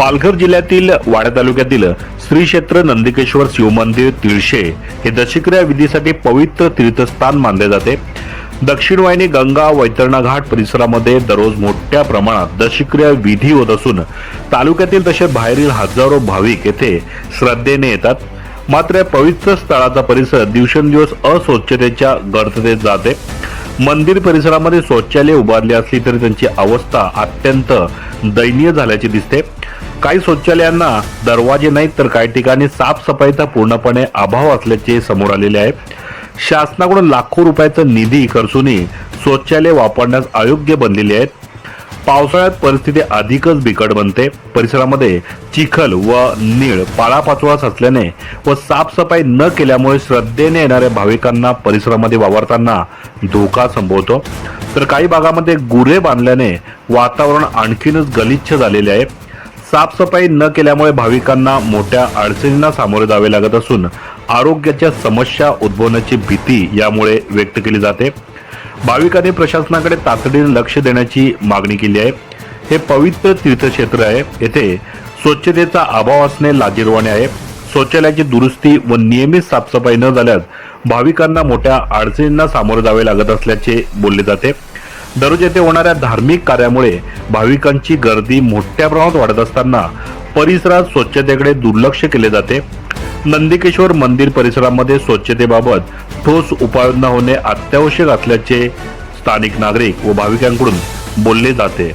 पालघर जिल्ह्यातील वाडा तालुक्यातील श्री क्षेत्र नंदिकेश्वर शिवमंदिर तिळशे हे दशक्रिया विधीसाठी पवित्र तीर्थस्थान मानले जाते. दक्षिण वाहिनी गंगा वैतरणा घाट परिसरामध्ये दररोज मोठ्या प्रमाणात दशक्रिया विधी होत असून तालुक्यातील तसेच बाहेरील हजारो भाविक येथे श्रद्धेने येतात. मात्र या पवित्र स्थळाचा परिसर दिवसेंदिवस अस्वच्छतेच्या गर्ततेत जाते. मंदिर परिसरामध्ये शौचालय उभारले असली तरी त्यांची अवस्था अत्यंत दयनीय झाल्याची दिसते. काही शौचालयांना दरवाजे नाहीत तर काही ठिकाणी साफसफाईचा पूर्णपणे अभाव असल्याचे समोर आलेले आहे. शासनाकडून लाखो रुपयाचा निधी खर्चूनही शौचालय वापरण्यास अयोग्य बनलेली आहेत. पावसाळ्यात परिस्थिती अधिकच बिकट बनते. परिसरामध्ये चिखल व नीळ पाळापाचोळा असल्याने व साफसफाई न केल्यामुळे श्रद्धेने येणाऱ्या भाविकांना परिसरामध्ये वावरताना धोका संभवतो. तर काही भागामध्ये गुरे बांधल्याने वातावरण आणखीनच गलिच्छ झालेले आहे. साफसफाई न केल्यामुळे भाविकांना मोठ्या अडचणींना सामोरे जावे लागत असून आरोग्याच्या समस्या उद्भवण्याची भीती यामुळे व्यक्त केली जाते. भाविकांनी प्रशासनाकडे तातडीने लक्ष देण्याची मागणी केली आहे. हे पवित्र तीर्थक्षेत्र आहे. येथे स्वच्छतेचा अभाव असणे लाजीरवाणे आहे. शौचालयाची दुरुस्ती व नियमित साफसफाई न झाल्यास भाविकांना मोठ्या अडचणींना सामोरे जावे लागत असल्याचे बोलले जाते. दररोज येथे होणाऱ्या धार्मिक कार्यामुळे भाविकांची गर्दी मोठ्या प्रमाणात वाढत असताना परिसरात स्वच्छतेकडे दुर्लक्ष केले जाते. नंदिकेश्वर मंदिर परिसरामध्ये स्वच्छतेबाबत ठोस उपाययोजना होणे अत्यावश्यक असल्याचे स्थानिक नागरिक व भाविकांकडून बोलले जाते.